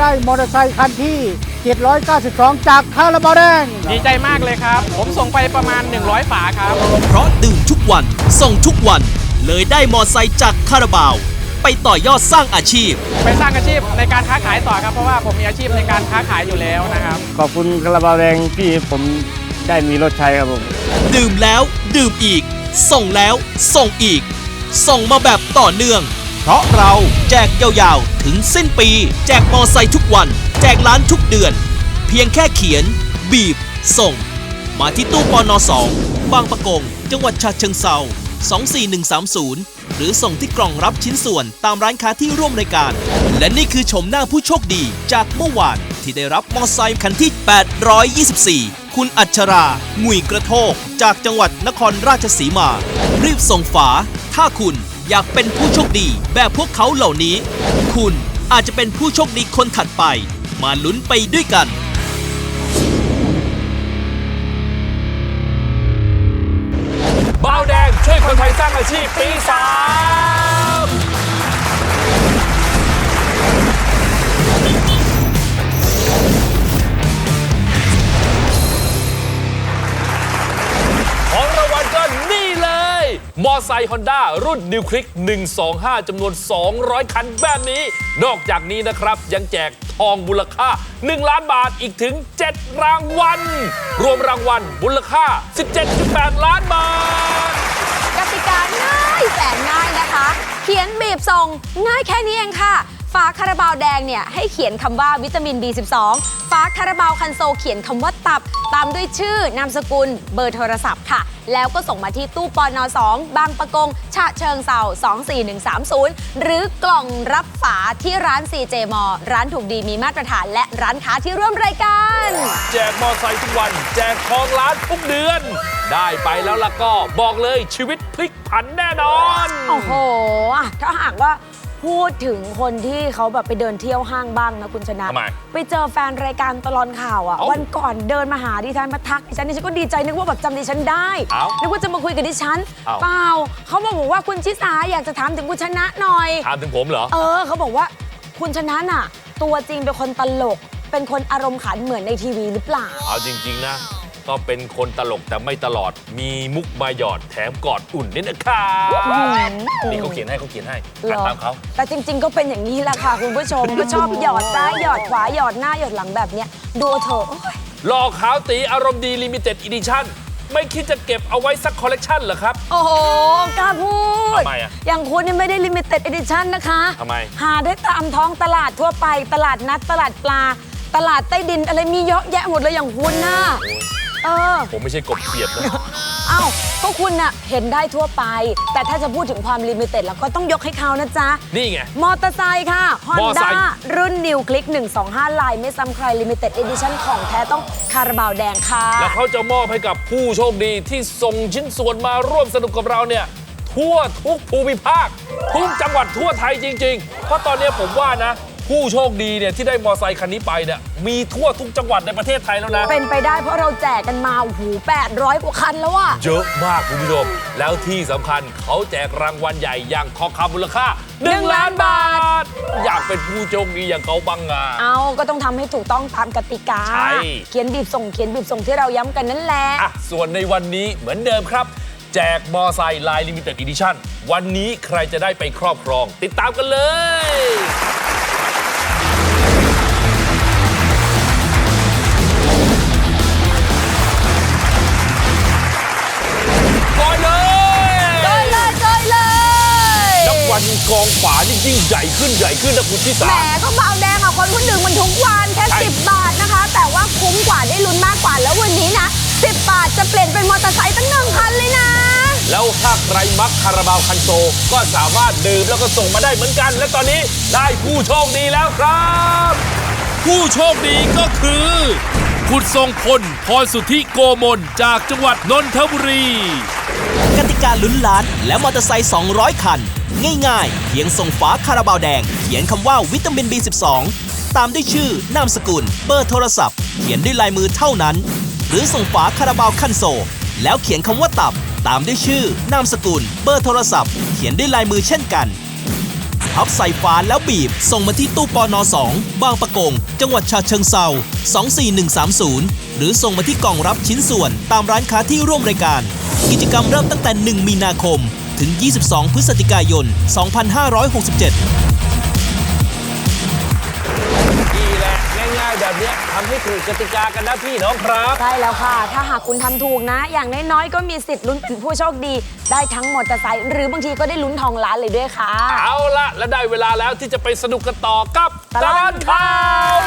ได้มอเตอร์ไซคันที่ 792 จากคาราบาวแดง ดีใจมากเลยครับ ผมส่งไปประมาณ 100 ฝาครับ เพราะดื่มทุกวัน ส่งทุกวัน เลยได้มอไซค์จากคาราบาว ไปต่อยอดสร้างอาชีพ ไปสร้างอาชีพในการค้าขายต่อครับ เพราะว่าผมมีอาชีพในการค้าขายอยู่แล้วนะครับ ขอบคุณคาราบาวแดงที่ผมได้มีรถใช้ครับผม ดื่มแล้วดื่มอีก ส่งแล้วส่งอีก ส่งมาแบบต่อเนื่อง เพราะเราแจกยาวๆ ถึงสิ้นปี แจกมอไซค์ทุกวัน แจกล้านทุกเดือน เพียงแค่เขียน บีบ ส่ง มาที่ตู้ปอนอ2บางประกง จังหวัดฉะเชิงเซา24130 หรือส่งที่กล่องรับชิ้นส่วนตามร้านค้าที่ร่วมรายการ และนี่คือชมหน้าผู้โชคดีจากเมื่อวานที่ได้รับมอไซค์คันที่ 824 คุณอัชรา งุยกระโทก จากจังหวัดนครราชสีมา รีบส่งฝา ถ้าคุณ อยากเป็นผู้โชคดีแบบพวกเขาเหล่านี้ คุณอาจจะเป็นผู้โชคดีคนถัดไป มาลุ้นไปด้วยกัน บ้าวแดงช่วยคนไทยสร้างอาชีพปีสาม ไซค์ฮอนด้ารุ่นนิวคลิก 125 จำนวน 200 คันแบบนี้ นอกจากนี้นะครับ ยังแจกทองมูลค่า 1 ล้านบาทอีกถึง 7 รางวัล รวมรางวัลมูลค่า 17.8 ล้านบาท กติกาง่ายแสนง่ายนะคะ เขียนบีบส่งง่ายแค่นี้เองค่ะฝาคาราบาวแดงเนี่ยให้เขียนคำว่าวิตามิน B12 ฝาคาราบาวคันโซเขียนคำว่าตับ ตามด้วยชื่อนามสกุลเบอร์โทรศัพท์ค่ะ แล้วก็ส่งมาที่ตู้ปอนอ2บางประกง ฉะเชิงเซา24130 หรือกล่องรับฝาที่ร้าน CJ มอร้านถูกดีมีมาตรฐาน และร้านค้าที่ร่วมรายการ แจกมอไซค์ทุกวัน แจกทองล้านทุกเดือน ได้ไปแล้วล่ะก็บอกเลยชีวิตพลิกผันแน่นอน โอ้โหอะถ้าหากว่า พูดถึงคนที่เขาแบบไปเดินเที่ยวห้างบ้างนะคุณชนะ ทำไมไปเจอแฟนรายการตลอนข่าวอะ เอ้าวันก่อนเดินมาหาดิฉันมาทักดิฉันดิฉันก็ดีใจนึกว่าแบบจำดิฉันได้ เอ้านึกว่าจะมาคุยกับดิฉัน เอ้า เปล่าเขาบอกว่าคุณชิสาอยากจะถามถึงคุณชนะหน่อย ถามถึงผมเหรอ เออเขาบอกว่าคุณชนะน่ะ ตัวจริงเป็นคนตลก เป็นคนอารมณ์ขันเหมือนในทีวีหรือเปล่า เอาจริง ๆ นะ ก็เป็นคนตลกแต่ไม่ตลอด มีมุกมาหยอดแถมกอดอุ่นนี่นะครับนี่เขาเขียนให้เขาเขียนให้เหรอ่านอตามเขา แต่จริง ๆ ก็เป็นอย่างนี้แหละค่ะคุณผู้ชม ก็ชอบหยอดซ้ายหยอดขวาหยอดหน้าหยอดหลังแบบเนี้ยดูเถอะโอ๊ยหลอกขาวตีอารมณ์ดีลิมิเต็ดอีดิชั่นไม่คิดจะเก็บเอาไว้สักคอลเลกชันเหรอครับ โอ้โหกล้าพูดทำไมอะอย่างคุณเนี่ยไม่ได้ลิมิเต็ดเอดิชั่นนะคะทำไม หาได้ตามท้องตลาดทั่วไป ตลาดนัดตลาดปลา ตลาดใต้ดินอะไรมีเยอะแยะหมดเลยอย่างคุณน่ะ เออ ผมไม่ใช่กบเขียดนะเอ้าก็คุณน่ะเห็นได้ทั่วไป แต่ถ้าจะพูดถึงความลิมิเต็ดแล้วก็ต้องยกให้เขานะจ๊ะ นี่ไง มอเตอร์ไซค์ค่ะ มอไซ Honda ค์ รุ่น New Click 125 ลายไม่ซ้ำใคร Limited Edition ของแท้ต้องคาราบาวแดงค่ะ แล้วเขาจะมอบให้กับผู้โชคดีที่ส่งชิ้นส่วนมาร่วมสนุกกับเราเนี่ย ทั่วทุกภูมิภาค ทุกจังหวัดทั่วไทยจริง ๆ เพราะตอนนี้ผมว่านะ ผู้โชคดีเนี่ยที่ได้มอไซค์คันนี้ไปเนี่ยมีทั่วทุกจังหวัดในประเทศไทยแล้วนะ เป็นไปได้เพราะเราแจกกันมาโอ้โห800 กว่าคันแล้วอะเยอะมากคุณผู้ชม แล้วที่สำคัญเขาแจกรางวัลใหญ่อย่างทองคำมูลค่า1ล้านบาท อยากเป็นผู้โชคดีอย่างเขาบ้างอะ เอาก็ต้องทำให้ถูกต้องตามกติกา ใช่ เขียนบีบส่งเขียนบีบส่งที่เราย้ำกันนั่นแหละ อะส่วนในวันนี้เหมือนเดิมครับ แจกมอไซค์ลายลิมิเต็ดอีดิชั่นวันนี้ใครจะได้ไปครอบครอง ติดตามกันเลย วันกองฝานี่ยิ่งใหญ่ขึ้นใหญ่ขึ้นนะคุณที่แหมสามก็เบาแดงอะคนคนหนึ่งมันทุกวันแค่ใช่10บาทนะคะ แต่ว่าคุ้มกว่าได้ลุ้นมากกว่าแล้ววันนี้นะ10บาทจะเปลี่ยนเป็นมอเตอร์ไซค์ตั้งหนึ่งคันเลยนะ แล้วถ้าใครมักคาราบาวคันโซ ก็สามารถดื่มแล้วก็ส่งมาได้เหมือนกัน และตอนนี้ได้ผู้โชคดีแล้วครับ ผู้โชคดีก็คือ คุณทรงพลพรสุทธิโกมลจากจังหวัดนนทบุรี กติกาลุ้นล้านและมอเตอร์ไซค์200 คัน ง่ายๆ เพียงส่งฝาคาราบาวแดง เขียนคำว่าวิตามิน B12 ตามด้วยชื่อนามสกุล เบอร์โทรศัพท์ เขียนด้วยลายมือเท่านั้น หรือส่งฝาคาราบาวคันโซ แล้วเขียนคำว่าตับ ตามด้วยชื่อนามสกุล เบอร์โทรศัพท์ เขียนด้วยลายมือเช่นกัน พับใส่ฝาแล้วบีบ ส่งมาที่ตู้ปอนอ2บางประกง จังหวัดชาเชิงเซา24130 หรือส่งมาที่กล่องรับชิ้นส่วนตามร้านค้าที่ร่วมรายการ กิจกรรมเริ่มตั้งแต่ 1 มีนาคม ถึง 22 พฤศจิกายน 2567 ง่ายๆ แบบเนี้ยทำให้ถูกกติกากันนะพี่น้องครับ ใช่แล้วค่ะ ถ้าหากคุณทำถูกนะ อย่างน้อยๆ ก็มีสิทธิ์ลุ้นเป็นผู้โชคดี ได้ทั้งมอเตอร์ไซค์หรือบางทีก็ได้ลุ้นทองล้านเลยด้วยค่ะ เอาละและได้เวลาแล้วที่จะไปสนุกกันต่อกับตลอดข่าว